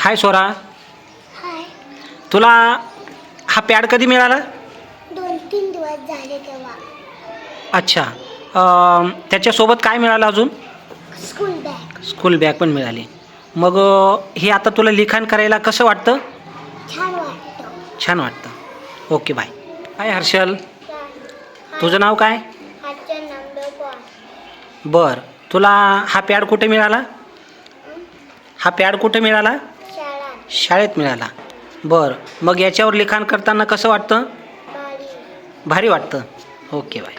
हाय सोरा. हाय. तुला हा पॅड कधी मिळाला? दोन तीन दिवस झाले तेव्हा. अच्छा. अं, त्याच्यासोबत काय मिळालं अजून? स्कूल बॅग स्कूल बॅग पण मिळाली. मग अं, हे आता तुला लिखाण करायला कसं वाटतं? छान वाटतं. छान वाटतं. Okay bye hi Harshal. तुझं नाव काय? आजच्या नंबर वन बरं. तुला हा पॅड कुठे मिळाला? हा? पॅड कुठे मिळाला? शाळेत मिळाला. बरं मग याच्यावर लिखाण करताना कसं वाटतं? भारी वाटतं. Okay bye.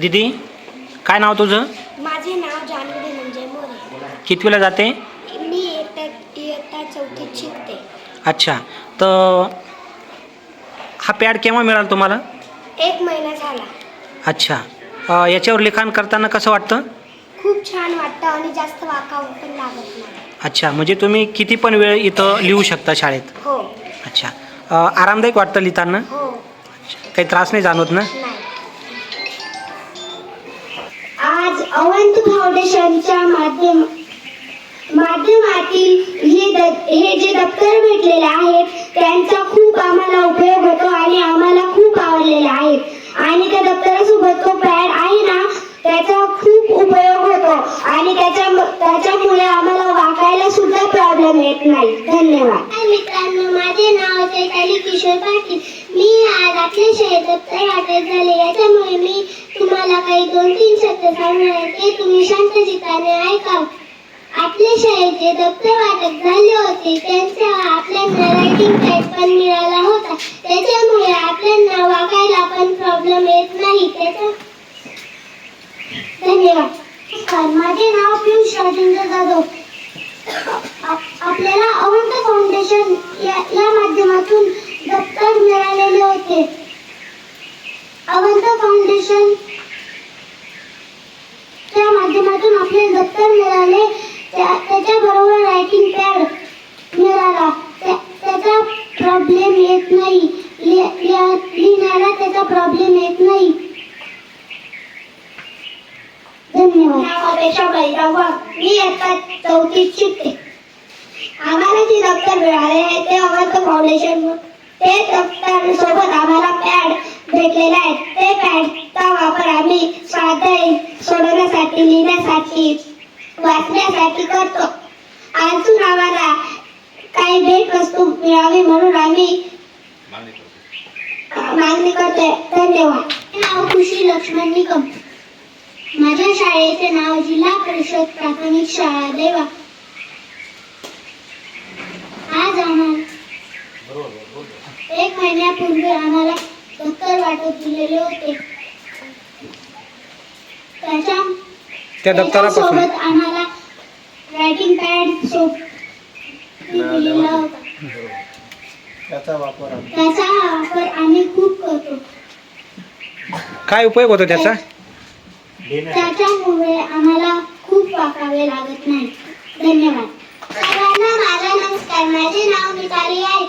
दीदी काय नाव तुझं? माझे नाव जानवी म्हणजे मोरे. कितवीला जाते? अच्छा. तर हा पॅड केव्हा मिळाला तुम्हाला? एक महिना झाला. अच्छा. अ, याच्यावर लिखाण करताना कसं वाटतं? खूप छान वाटतं आणि जास्त वाकावून पण लागत नाही. अच्छा. म्हणजे तुम्ही किती पण वेळ इथं लिहू शकता शाळेत? हो. अच्छा. अ, आरामदायक वाटतं लिहिताना? हो. काही त्रास नाही जाणवत ना? नाही. आज अवंत फाउंडेशनच्या माध्यम माध्यमातील हे हे जे दप्तर भेटलेले आहेत त्यांचा खूप आम्हाला उपयोग होतो आणि आम्हाला खूप आवडलेले आहेत. आणि त्या दप्तरासोबत तो पॅड आहे ना त्याचा खूप उपयोग होतो. आणि त्याच्या त्याच्यामुळे आम्हाला वाकायला सुद्धा प्रॉब्लेम येत नाही. धन्यवाद. मित्रांनो माझे नाव चैताली किशोर पाटील. मी आज आपले शहर दप्तर वाटत झाले. याच्यामुळे मी तुम्हाला काही दोन तीन शब्द सांगणार आहे. ते तुम्ही शांत चित्ताने ऐकावं आपल्या शाळेचे दप्तर वाटप झाले होते. त्यांचा आपल्याला रायटिंग पॅड पण मिळाला होता. त्याच्यामुळे आपल्याला वागायला पण प्रॉब्लेम येत नाही. त्याचा धन्यवाद. नमस्कार. माझे नाव पियुष राजेंद्र जाधव. आपल्याला अवंत फाउंडेशन या या माध्यमातून दप्तर मिळालेले होते. अवंत फाउंडेशन त्या माध्यमातून आपले दप्तर त्याच्या बरोबर रायटिंग पॅड मिळाला. त्याचा प्रॉब्लेम येत नाही. लिहिण्याला त्याचा प्रॉब्लेम येत नाही. धन्यवाद. मी आता चौथीत शिकते. आम्हाला जे दप्तर मिळाले आहे ते अवंत फाउंडेशन ते दप्तर सोबत आम्हाला पॅड भेटलेले आहे. ते पॅडचा वापर आम्ही स्वाध्याय सोडवण्यासाठी लिहिण्यासाठी. वाचण्यासाठी करतो. अजून आम्हाला काही भेट वस्तू मिळावी म्हणून आम्ही मागणी करतोय. धन्यवाद. नाव खुशी लक्ष्मण निकम. माझ्या शाळेचे नाव जिल्हा परिषद प्राथमिक शाळा देवा. आज आम्हाला एक महिन्यापूर्वी आम्हाला दप्तर वाटप दिलेले होते. त्याच्या त्याच्यासोबत आम्हाला त्याचा वापर आम्ही त्याचा वापर आम्ही खूप करतो काय उपयोग होतो त्याचा? त्याच्यामुळे आम्हाला खूप वाकावे लागत नाही. धन्यवाद. सर्वांना माझा नमस्कार. माझे नाव मिताली आहे.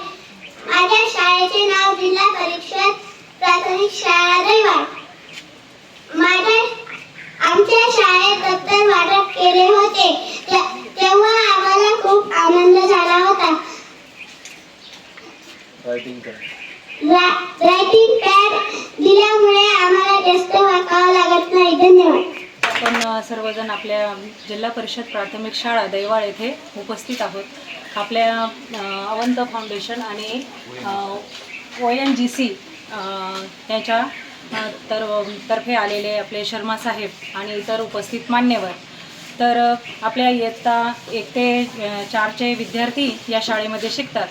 माझ्या शाळेचे नाव जिल्हा परिषद प्राथमिक शाळा दैवाड माझ्या आमच्या शाळेत दप्तर वाटप केले होते त्या- तेव्हा आम्हाला खूप आनंद झाला होता रायटिंग कर रायटिंग पॅड दिल्यामुळे आम्हाला जास्त वाकावं लागत नाही. धन्यवाद. आपण सर्वजण आपल्या जिल्हा परिषद प्राथमिक शाळा दैवाळ येथे उपस्थित आहोत. आपल्या अवंत फाउंडेशन आणि ओ एन जी सी यांच्या तर तर्फे आलेले आपले शर्मा साहेब आणि इतर उपस्थित मान्यवर. तर आपल्या इयत्ता एक ते चारचे विद्यार्थी या शाळेमध्ये शिकतात.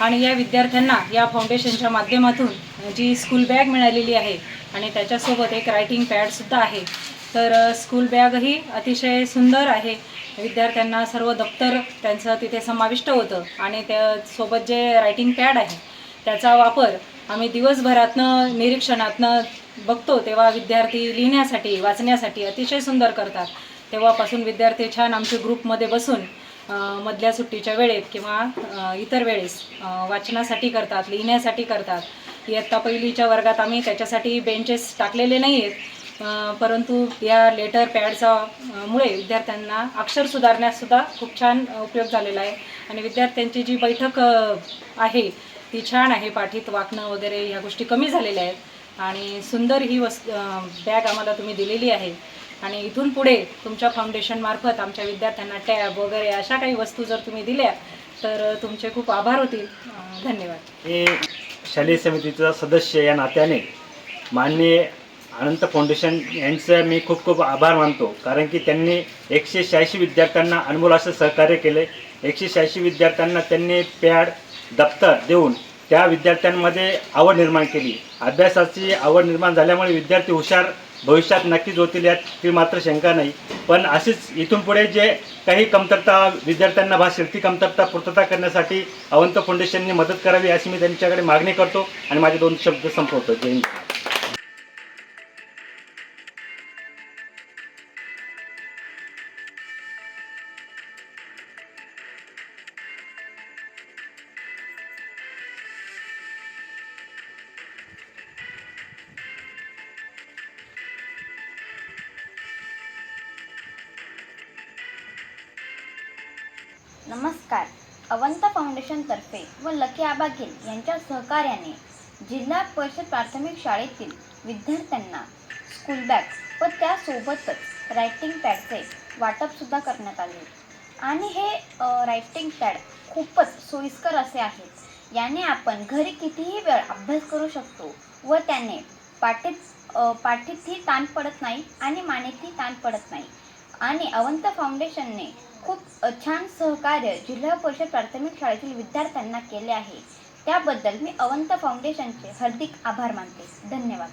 आणि या विद्यार्थ्यांना या फाउंडेशनच्या माध्यमातून जी स्कूल बॅग मिळालेली आहे आणि त्याच्यासोबत एक रायटिंग पॅडसुद्धा आहे. तर स्कूल बॅगही अतिशय सुंदर आहे. विद्यार्थ्यांना सर्व दप्तर त्यांचं तिथे समाविष्ट होतं आणि त्यासोबत जे रायटिंग पॅड आहे त्याचा वापर आम्ही दिवसभरातनं निरीक्षणातनं बघतो तेव्हा विद्यार्थी लिहिण्यासाठी वाचण्यासाठी अतिशय सुंदर करतात. तेव्हापासून विद्यार्थी छान आमच्या ग्रुपमध्ये बसून मधल्या सुट्टीच्या वेळेत किंवा इतर वेळेस वाचनासाठी करतात लिहिण्यासाठी करतात. इयत्ता पहिलीच्या वर्गात आम्ही त्याच्यासाठी बेंचेस टाकलेले नाही आहेत परंतु या लेटर पॅडचा मुळे विद्यार्थ्यांना अक्षर सुधारण्यासुद्धा खूप छान उपयोग झालेला आहे. आणि विद्यार्थ्यांची जी बैठक आहे ती छान आहे. पाठीत वाकणं वगैरे ह्या गोष्टी कमी झालेल्या आहेत. आणि सुंदर ही वस् बॅग आम्हाला तुम्ही दिलेली आहे. आणि इथून पुढे तुमच्या फाउंडेशनमार्फत आमच्या विद्यार्थ्यांना टॅब वगैरे अशा काही वस्तू जर तुम्ही दिल्या तर तुमचे खूप आभार होतील. धन्यवाद. हे शालेय समितीचा सदस्य या नात्याने माननीय अनंत फाउंडेशन यांचं मी खूप खूप आभार मानतो. कारण की त्यांनी एकशे शहाऐंशी विद्यार्थ्यांना अनमोल असं सहकार्य केले. एकशे शहाऐंशी विद्यार्थ्यांना त्यांनी पॅड दप्तर देऊन त्या विद्यार्थ्यांमध्ये आवड निर्माण केली. अभ्यासाची आवड निर्माण झाल्यामुळे विद्यार्थी हुशार भविष्यात नक्कीच होतील यात ती मात्र शंका नाही. पण अशीच इथून पुढे जे काही कमतरता विद्यार्थ्यांना भासेल ती कमतरता पूर्तता करण्यासाठी अवंत फाउंडेशनने मदत करावी अशी मी त्यांच्याकडे मागणी करतो आणि माझे दोन शब्द संपवतो. जय हिंद. नमस्कार. अवंत फाउंडेशनतर्फे व लकी आबागिल यांच्या सहकार्याने जिल्हा परिषद प्राथमिक शाळेतील विद्यार्थ्यांना स्कूल बॅग व त्यासोबतच रायटिंग पॅडचे वाटपसुद्धा करण्यात आले. आणि हे रायटिंग पॅड खूपच सोयीस्कर असे आहेत याने आपण घरी कितीही वेळ अभ्यास करू शकतो व त्याने पाठीत पाठीतही ताण पडत नाही आणि मानेतही ताण पडत नाही. आणि अवंत फाउंडेशनने खूप छान सहकार्य जिल्हा परिषद प्राथमिक शाळेतील विद्यार्थ्यांना केले आहे. त्याबद्दल मी अवंत फाउंडेशनचे हार्दिक आभार मानते. धन्यवाद.